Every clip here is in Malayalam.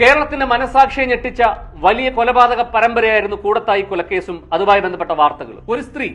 കേരളത്തിന്റെ മനസാക്ഷിയെ ഞെട്ടിച്ച വലിയ കൊലപാതക പരമ്പരയായിരുന്നു കൂടത്തായി കൊലക്കേസും അതുമായി ബന്ധപ്പെട്ട വാർത്തകൾ ഒരു സ്ത്രീ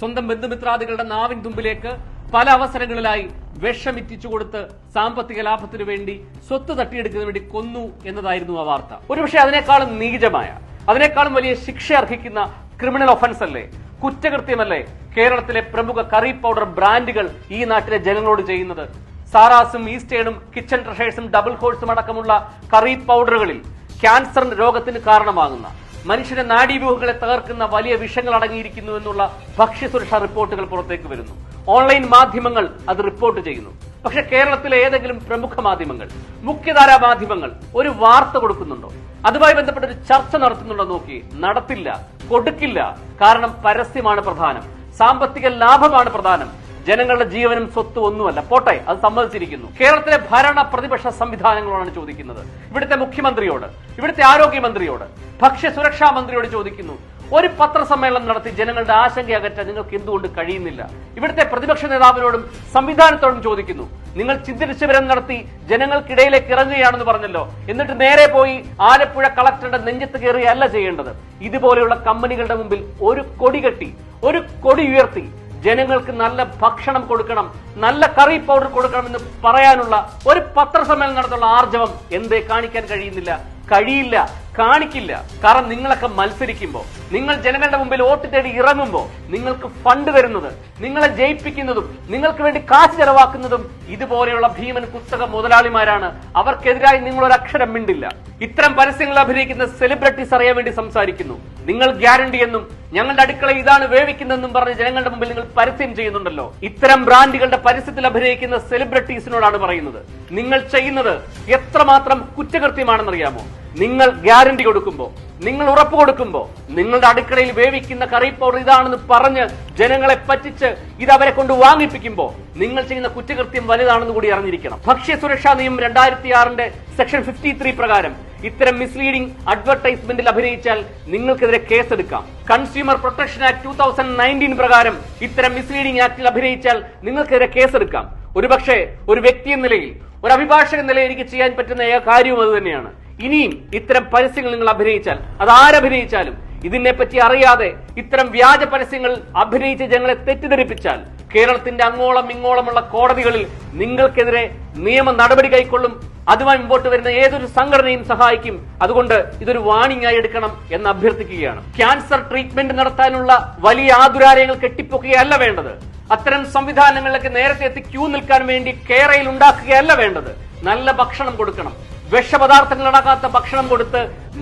സ്വന്തം ബന്ധുമിത്രാദികളുടെ നാവിൻ തുമ്പിലേക്ക് പല അവസരങ്ങളിലായി വിഷമിറ്റിച്ചു കൊടുത്ത് സാമ്പത്തിക ലാഭത്തിനു വേണ്ടി സ്വത്ത് തട്ടിയെടുക്കുന്നതിന് വേണ്ടി കൊന്നു എന്നതായിരുന്നു ആ വാർത്ത. ഒരുപക്ഷെ അതിനേക്കാളും നീചമായ അതിനേക്കാളും വലിയ ശിക്ഷ അർഹിക്കുന്ന ക്രിമിനൽ ഒഫൻസ് അല്ലേ? കുറ്റകൃത്യമല്ലേ? കേരളത്തിലെ പ്രമുഖ കറി പൗഡർ ബ്രാൻഡുകൾ ഈ നാട്ടിലെ ജനങ്ങളോട് ചെയ്യുന്നത്? സാറാസും ഈസ്റ്റേണും കിച്ചൺ ട്രഷേഴ്സും ഡബിൾ ഹോഴ്സും അടക്കമുള്ള കറി പൗഡറുകളിൽ ക്യാൻസർ രോഗത്തിന് കാരണമാകുന്ന മനുഷ്യന്റെ നാഡീവ്യൂഹങ്ങളെ തകർക്കുന്ന വലിയ വിഷങ്ങൾ അടങ്ങിയിരിക്കുന്നു എന്നുള്ള ഭക്ഷ്യസുരക്ഷാ റിപ്പോർട്ടുകൾ പുറത്തേക്ക് വരുന്നു. ഓൺലൈൻ മാധ്യമങ്ങൾ അത് റിപ്പോർട്ട് ചെയ്യുന്നു. പക്ഷെ കേരളത്തിലെ ഏതെങ്കിലും പ്രമുഖ മാധ്യമങ്ങൾ മുഖ്യധാരാ മാധ്യമങ്ങൾ ഒരു വാർത്ത കൊടുക്കുന്നുണ്ടോ? അതുമായി ബന്ധപ്പെട്ട ഒരു ചർച്ച നടത്തുന്നുണ്ടോ നോക്കി നടത്തില്ല കൊടുക്കില്ല. കാരണം പരസ്യമാണ് പ്രധാനം. സാമ്പത്തിക ലാഭമാണ് പ്രധാനം. ജനങ്ങളുടെ ജീവനും സ്വത്തും ഒന്നുമല്ല. പോട്ടെ അത് സമ്മതിച്ചിരിക്കുന്നു. കേരളത്തിലെ ഭരണ പ്രതിപക്ഷ സംവിധാനങ്ങളോടാണ് ചോദിക്കുന്നത്. ഇവിടുത്തെ മുഖ്യമന്ത്രിയോട് ഇവിടുത്തെ ആരോഗ്യമന്ത്രിയോട് ഭക്ഷ്യ സുരക്ഷാ മന്ത്രിയോട് ചോദിക്കുന്നു. ഒരു പത്രസമ്മേളനം നടത്തി ജനങ്ങളുടെ ആശങ്ക അകറ്റാൻ നിങ്ങൾക്ക് എന്തുകൊണ്ട് കഴിയുന്നില്ല? ഇവിടുത്തെ പ്രതിപക്ഷ നേതാവിനോടും സംവിധാനത്തോടും ചോദിക്കുന്നു. നിങ്ങൾ ചിന്തിരിച്ചവരം നടത്തി ജനങ്ങൾക്കിടയിലേക്ക് ഇറങ്ങുകയാണെന്ന് പറഞ്ഞല്ലോ. എന്നിട്ട് നേരെ പോയി ആലപ്പുഴ കളക്ടറുടെ നെഞ്ചത്ത് കയറുകയല്ല ചെയ്യേണ്ടത്. ഇതുപോലെയുള്ള കമ്പനികളുടെ മുമ്പിൽ ഒരു കൊടി കെട്ടി ഒരു കൊടി ഉയർത്തി ജനങ്ങൾക്ക് നല്ല ഭക്ഷണം കൊടുക്കണം നല്ല കറി പൗഡർ കൊടുക്കണം എന്ന് പറയാനുള്ള ഒരു പത്രസമ്മേളനം നടത്തുള്ള ആർജവം എന്തേ കാണിക്കാൻ കഴിയുന്നില്ല. കഴിയില്ല. കാണിക്കില്ല. കാരണം നിങ്ങളൊക്കെ മത്സരിക്കുമ്പോൾ നിങ്ങൾ ജനങ്ങളുടെ മുമ്പിൽ വോട്ട് തേടി ഇറങ്ങുമ്പോൾ നിങ്ങൾക്ക് ഫണ്ട് തരുന്നത് നിങ്ങളെ ജയിപ്പിക്കുന്നതും നിങ്ങൾക്ക് വേണ്ടി കാശ് ചെലവാക്കുന്നതും ഇതുപോലെയുള്ള ഭീമൻ കുത്തക മുതലാളിമാരാണ്. അവർക്കെതിരായി നിങ്ങൾ ഒരു അക്ഷരം മിണ്ടില്ല. ഇത്തരം പരസ്യങ്ങൾ അഭിനയിക്കുന്ന സെലിബ്രിറ്റീസ് അറിയാൻ വേണ്ടി സംസാരിക്കുന്നു. നിങ്ങൾ ഗ്യാരണ്ടി എന്നും ഞങ്ങളുടെ അടുക്കള ഇതാണ് വേവിക്കുന്നതെന്നും പറഞ്ഞ് ജനങ്ങളുടെ മുമ്പിൽ നിങ്ങൾ പരസ്യം ചെയ്യുന്നുണ്ടല്ലോ. ഇത്തരം ബ്രാൻഡുകളുടെ പരസ്യത്തിൽ അഭിനയിക്കുന്ന സെലിബ്രിറ്റീസിനോടാണ് പറയുന്നത്. നിങ്ങൾ ചെയ്യുന്നത് എത്രമാത്രം കുറ്റകൃത്യമാണെന്നറിയാമോ? നിങ്ങൾ ഗ്യാരണ്ടി കൊടുക്കുമ്പോൾ നിങ്ങൾ ഉറപ്പ് കൊടുക്കുമ്പോൾ നിങ്ങളുടെ അടുക്കളയിൽ വേവിക്കുന്ന കറി പൗഡർ ഇതാണെന്ന് പറഞ്ഞ് ജനങ്ങളെ പറ്റിച്ച് ഇത് അവരെ കൊണ്ട് വാങ്ങിപ്പിക്കുമ്പോൾ നിങ്ങൾ ചെയ്യുന്ന കുറ്റകൃത്യം വലുതാണെന്ന് കൂടി അറിഞ്ഞിരിക്കണം. ഭക്ഷ്യ സുരക്ഷാ നിയമം രണ്ടായിരത്തി ആറിന്റെ സെക്ഷൻ ഫിഫ്റ്റി ത്രീ പ്രകാരം ഇത്തരം മിസ്ലീഡിംഗ് അഡ്വർടൈസ്മെന്റിൽ അഭിനയിച്ചാൽ നിങ്ങൾക്കെതിരെ കേസെടുക്കാം. Consumer protection act two thousand nineteen പ്രകാരം ഇത്തരം മിസ്ലീഡിംഗ് ആക്ടിൽ അഭിനയിച്ചാൽ നിങ്ങൾക്കെതിരെ കേസെടുക്കാം. ഒരുപക്ഷെ ഒരു വ്യക്തി എന്ന നിലയിൽ ഒരു അഭിഭാഷക നിലയിൽ എനിക്ക് ചെയ്യാൻ പറ്റുന്ന ഏക കാര്യവും അത് തന്നെയാണ്. ഇനിയും ഇത്തരം പരസ്യങ്ങൾ നിങ്ങൾ അഭിനയിച്ചാൽ അത് ആരഭിനയിച്ചാലും ഇതിനെപ്പറ്റി അറിയാതെ ഇത്തരം വ്യാജ പരസ്യങ്ങൾ അഭിനയിച്ച് ജനങ്ങളെ തെറ്റിദ്ധരിപ്പിച്ചാൽ കേരളത്തിന്റെ അങ്ങോളം ഇങ്ങോളമുള്ള കോടതികളിൽ നിങ്ങൾക്കെതിരെ നിയമ നടപടി കൈക്കൊള്ളും അതുമായി മുമ്പോട്ട് വരുന്ന ഏതൊരു സംഘടനയും സഹായിക്കും. അതുകൊണ്ട് ഇതൊരു വാണിംഗ് ആയി എടുക്കണം എന്ന് അഭ്യർത്ഥിക്കുകയാണ്. ക്യാൻസർ ട്രീറ്റ്മെന്റ് നടത്താനുള്ള വലിയ ആതുരാലയങ്ങൾ കെട്ടിപ്പൊക്കുകയല്ല വേണ്ടത്. അത്തരം സംവിധാനങ്ങളിലേക്ക് നേരത്തെ എത്തി ക്യൂ നിൽക്കാൻ വേണ്ടി കേരയിൽ ഉണ്ടാക്കുകയല്ല വേണ്ടത്. നല്ല ഭക്ഷണം കൊടുക്കണം. വിഷപദാർത്ഥങ്ങൾ അടക്കാത്ത ഭക്ഷണം കൊടുത്ത്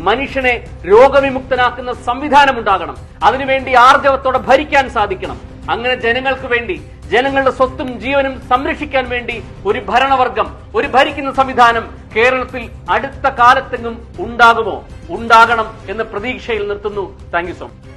മനുഷ്യനെ രോഗവിമുക്തനാക്കുന്ന സംവിധാനം ഉണ്ടാകണം അതിനുവേണ്ടി ആർജവത്തോടെ ഭരിക്കാൻ സാധിക്കണം. അങ്ങനെ ജനങ്ങൾക്ക് വേണ്ടി ജനങ്ങളുടെ സ്വത്തും ജീവനും സംരക്ഷിക്കാൻ വേണ്ടി ഒരു ഭരണവർഗം ഒരു ഭരിക്കുന്ന സംവിധാനം കേരളത്തിൽ അടുത്ത കാലത്തെങ്ങും ഉണ്ടാകുമോ? ഉണ്ടാകണം എന്ന പ്രതീക്ഷയിൽ നിർത്തുന്നു. Thank you so much.